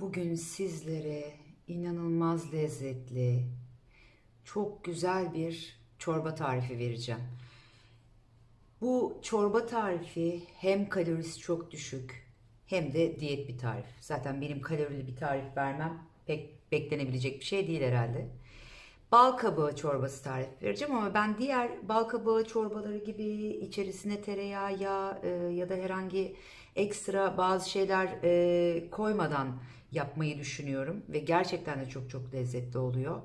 Bugün sizlere inanılmaz lezzetli, çok güzel bir çorba tarifi vereceğim. Bu çorba tarifi hem kalorisi çok düşük hem de diyet bir tarif. Zaten benim kalorili bir tarif vermem pek beklenebilecek bir şey değil herhalde. Bal kabağı çorbası tarifi vereceğim ama ben diğer bal kabağı çorbaları gibi içerisine tereyağı, yağ e, ya da herhangi ekstra bazı şeyler e, koymadan yapmayı düşünüyorum ve gerçekten de çok çok lezzetli oluyor.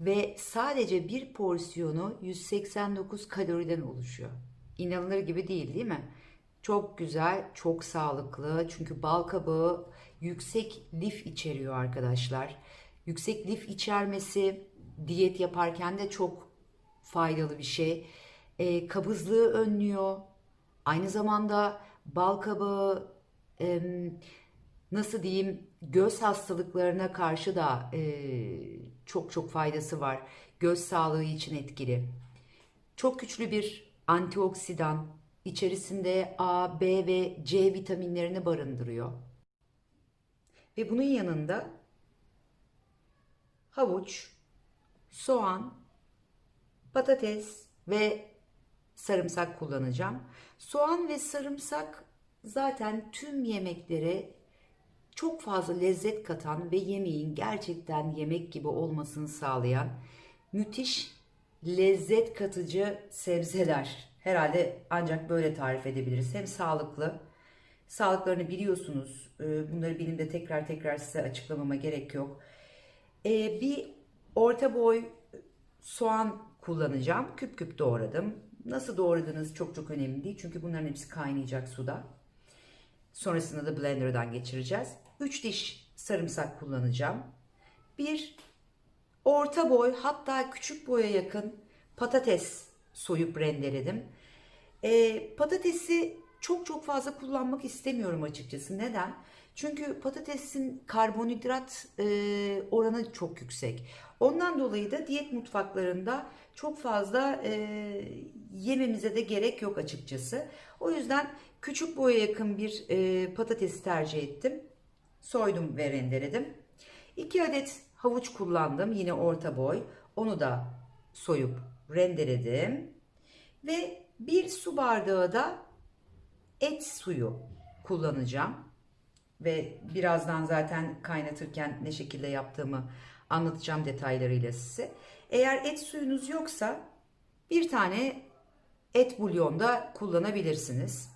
Ve sadece bir porsiyonu 189 kaloriden oluşuyor. İnanılır gibi değil değil mi? Çok güzel, çok sağlıklı. Çünkü bal kabağı yüksek lif içeriyor arkadaşlar. Yüksek lif içermesi diyet yaparken de çok faydalı bir şey. E, kabızlığı önlüyor. Aynı zamanda bal kabağı em, nasıl diyeyim göz hastalıklarına karşı da e, çok çok faydası var. Göz sağlığı için etkili. Çok güçlü bir antioksidan. içerisinde A, B ve C vitaminlerini barındırıyor. Ve bunun yanında havuç, soğan, patates ve sarımsak kullanacağım. Soğan ve sarımsak zaten tüm yemeklere çok fazla lezzet katan ve yemeğin gerçekten yemek gibi olmasını sağlayan müthiş lezzet katıcı sebzeler. Herhalde ancak böyle tarif edebiliriz. Hem sağlıklı, sağlıklarını biliyorsunuz. Ee, Bunları benim de tekrar tekrar size açıklamama gerek yok. Ee, bir orta boy soğan kullanacağım. Küp küp doğradım. Nasıl doğradığınız çok çok önemli değil. Çünkü bunların hepsi kaynayacak suda. Sonrasında da blenderdan geçireceğiz. 3 diş sarımsak kullanacağım. Bir orta boy hatta küçük boya yakın patates soyup rendeledim. Ee, patatesi çok çok fazla kullanmak istemiyorum açıkçası. Neden? Çünkü patatesin karbonhidrat e, oranı çok yüksek. Ondan dolayı da diyet mutfaklarında çok fazla e, yememize de gerek yok açıkçası. O yüzden küçük boya yakın bir e, patatesi tercih ettim. Soydum ve rendeledim. 2 adet havuç kullandım. Yine orta boy. Onu da soyup rendeledim. Ve bir su bardağı da et suyu kullanacağım. Ve birazdan zaten kaynatırken ne şekilde yaptığımı anlatacağım detaylarıyla size. Eğer et suyunuz yoksa bir tane et bulyon da kullanabilirsiniz.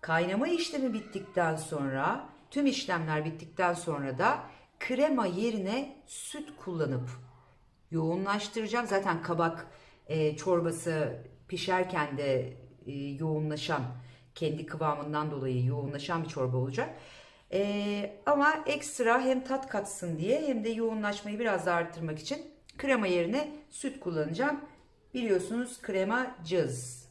Kaynama işlemi bittikten sonra, tüm işlemler bittikten sonra da krema yerine süt kullanıp yoğunlaştıracağım. Zaten kabak e, çorbası pişerken de e, yoğunlaşan, kendi kıvamından dolayı yoğunlaşan bir çorba olacak. E, ama ekstra hem tat katsın diye hem de yoğunlaşmayı biraz daha arttırmak için krema yerine süt kullanacağım. Biliyorsunuz krema cız.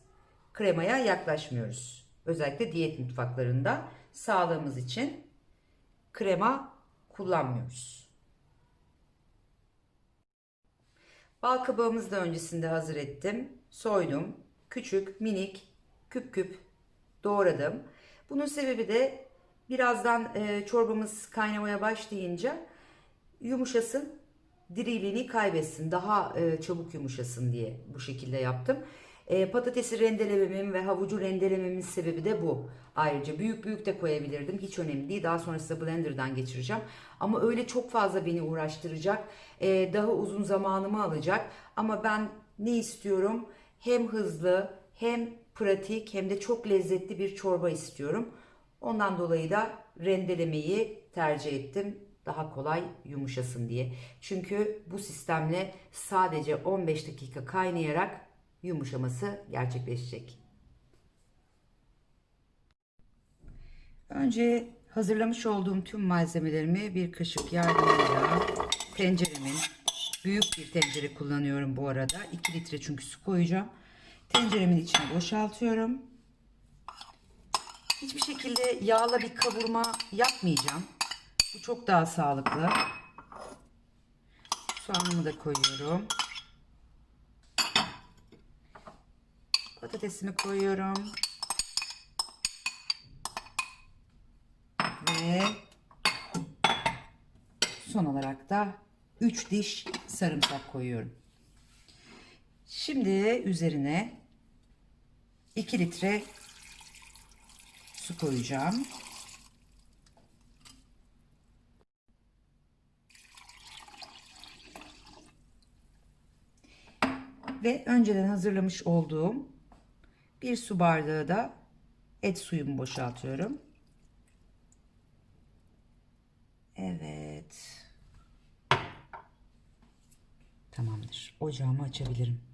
Kremaya yaklaşmıyoruz. Özellikle diyet mutfaklarında sağlığımız için krema kullanmıyoruz. Bal kabağımızı da öncesinde hazır ettim. Soydum. Küçük, minik, küp küp doğradım. Bunun sebebi de birazdan e, çorbamız kaynamaya başlayınca yumuşasın, diriliğini kaybetsin, daha e, çabuk yumuşasın diye bu şekilde yaptım. E, patatesi rendelememin ve havucu rendelememin sebebi de bu. Ayrıca büyük büyük de koyabilirdim. Hiç önemli değil. Daha sonrasında blenderdan geçireceğim. Ama öyle çok fazla beni uğraştıracak. e, daha uzun zamanımı alacak. Ama ben ne istiyorum? Hem hızlı hem pratik hem de çok lezzetli bir çorba istiyorum. Ondan dolayı da rendelemeyi tercih ettim. Daha kolay yumuşasın diye. Çünkü bu sistemle sadece 15 dakika kaynayarak yumuşaması gerçekleşecek. Önce hazırlamış olduğum tüm malzemelerimi bir kaşık yardımıyla tenceremin büyük bir tencere kullanıyorum bu arada. 2 litre çünkü su koyacağım. Tenceremin içine boşaltıyorum. Hiçbir şekilde yağla bir kavurma yapmayacağım. Bu çok daha sağlıklı. Soğanımı da koyuyorum. Patatesimi koyuyorum. Ve son olarak da 3 diş sarımsak koyuyorum. Şimdi üzerine 2 litre su koyacağım. Ve önceden hazırlamış olduğum bir su bardağı da et suyumu boşaltıyorum. Evet. Tamamdır. Ocağımı açabilirim.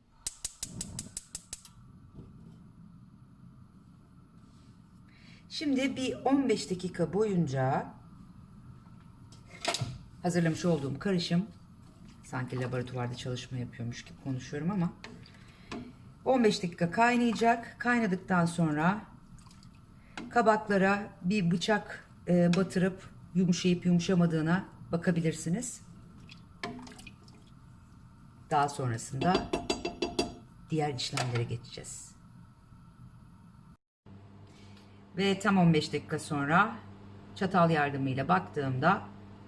Şimdi bir 15 dakika boyunca hazırlamış olduğum karışım sanki laboratuvarda çalışma yapıyormuş gibi konuşuyorum ama 15 dakika kaynayacak. Kaynadıktan sonra kabaklara bir bıçak e, batırıp yumuşayıp yumuşamadığına bakabilirsiniz. Daha sonrasında diğer işlemlere geçeceğiz. Ve tam 15 dakika sonra çatal yardımıyla baktığımda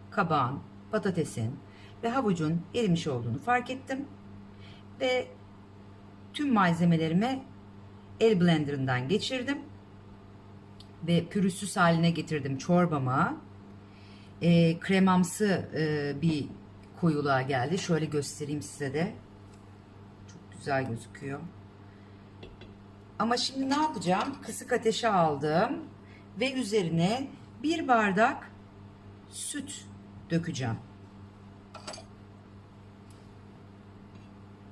kabağın, patatesin ve havucun erimiş olduğunu fark ettim. Ve tüm malzemelerimi el blenderından geçirdim. Ve pürüzsüz haline getirdim çorbama. E, kremamsı e, bir koyuluğa geldi. Şöyle göstereyim size de. Çok güzel gözüküyor. Ama şimdi ne yapacağım? Kısık ateşe aldım ve üzerine bir bardak süt dökeceğim.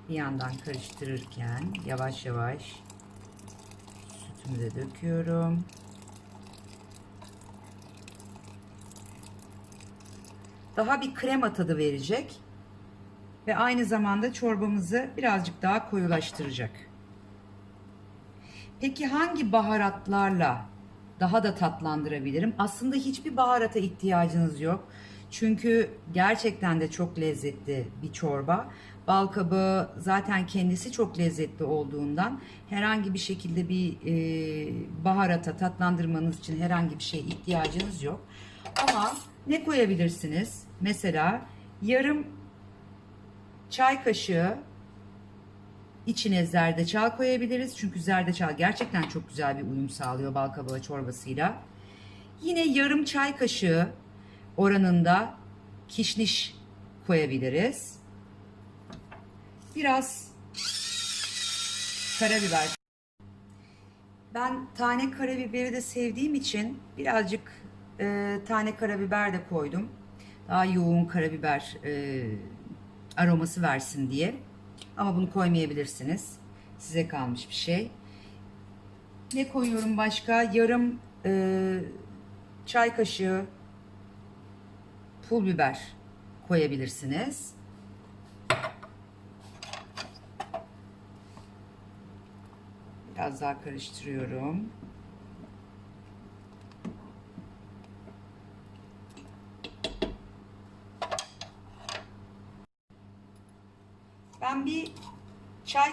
Bir yandan karıştırırken yavaş yavaş sütümü de döküyorum. Daha bir krema tadı verecek ve aynı zamanda çorbamızı birazcık daha koyulaştıracak. Peki hangi baharatlarla daha da tatlandırabilirim? Aslında hiçbir baharata ihtiyacınız yok. Çünkü gerçekten de çok lezzetli bir çorba. Bal kabağı zaten kendisi çok lezzetli olduğundan herhangi bir şekilde bir e, baharata tatlandırmanız için herhangi bir şeye ihtiyacınız yok. Ama ne koyabilirsiniz? Mesela yarım çay kaşığı içine zerdeçal koyabiliriz. Çünkü zerdeçal gerçekten çok güzel bir uyum sağlıyor bal kabağı çorbasıyla. Yine yarım çay kaşığı oranında kişniş koyabiliriz. Biraz karabiber. Ben tane karabiberi de sevdiğim için birazcık e, tane karabiber de koydum. Daha yoğun karabiber e, aroması versin diye. Ama bunu koymayabilirsiniz. Size kalmış bir şey. Ne koyuyorum başka? Yarım e, çay kaşığı pul biber koyabilirsiniz. Biraz daha karıştırıyorum. Ben bir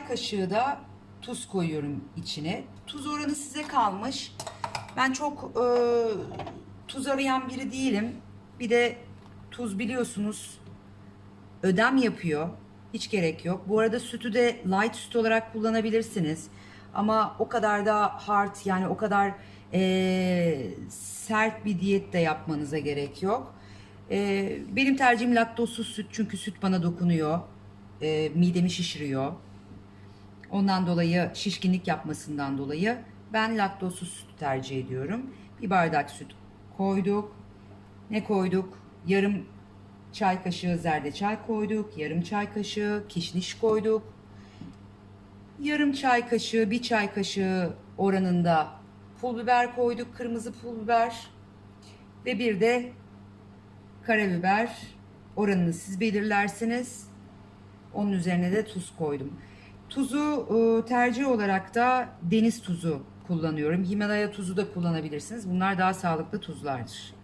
kaşığı da tuz koyuyorum içine. Tuz oranı size kalmış. Ben çok e, tuz arayan biri değilim. Bir de tuz biliyorsunuz ödem yapıyor. Hiç gerek yok. Bu arada sütü de light süt olarak kullanabilirsiniz. Ama o kadar da hard yani o kadar e, sert bir diyet de yapmanıza gerek yok. E, benim tercihim laktozsuz süt çünkü süt bana dokunuyor. E, midemi şişiriyor. Ondan dolayı şişkinlik yapmasından dolayı ben laktozsuz süt tercih ediyorum. Bir bardak süt koyduk. Ne koyduk? Yarım çay kaşığı zerdeçal koyduk. Yarım çay kaşığı kişniş koyduk. Yarım çay kaşığı, bir çay kaşığı oranında pul biber koyduk. Kırmızı pul biber. Ve bir de karabiber oranını siz belirlersiniz. Onun üzerine de tuz koydum. Tuzu e, tercih olarak da deniz tuzu kullanıyorum. Himalaya tuzu da kullanabilirsiniz. Bunlar daha sağlıklı tuzlardır.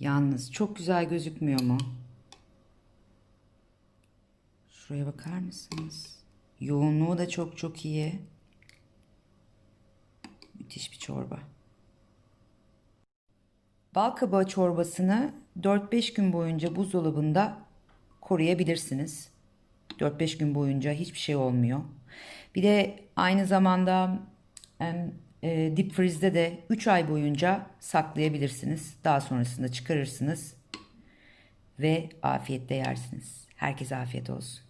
Yalnız çok güzel gözükmüyor mu? Şuraya bakar mısınız? Yoğunluğu da çok çok iyi. Müthiş bir çorba. Bal kabağı çorbasını 4-5 gün boyunca buzdolabında koruyabilirsiniz. 4-5 gün boyunca hiçbir şey olmuyor. Bir de aynı zamanda e, dip freeze'de de 3 ay boyunca saklayabilirsiniz. Daha sonrasında çıkarırsınız ve afiyetle yersiniz. Herkese afiyet olsun.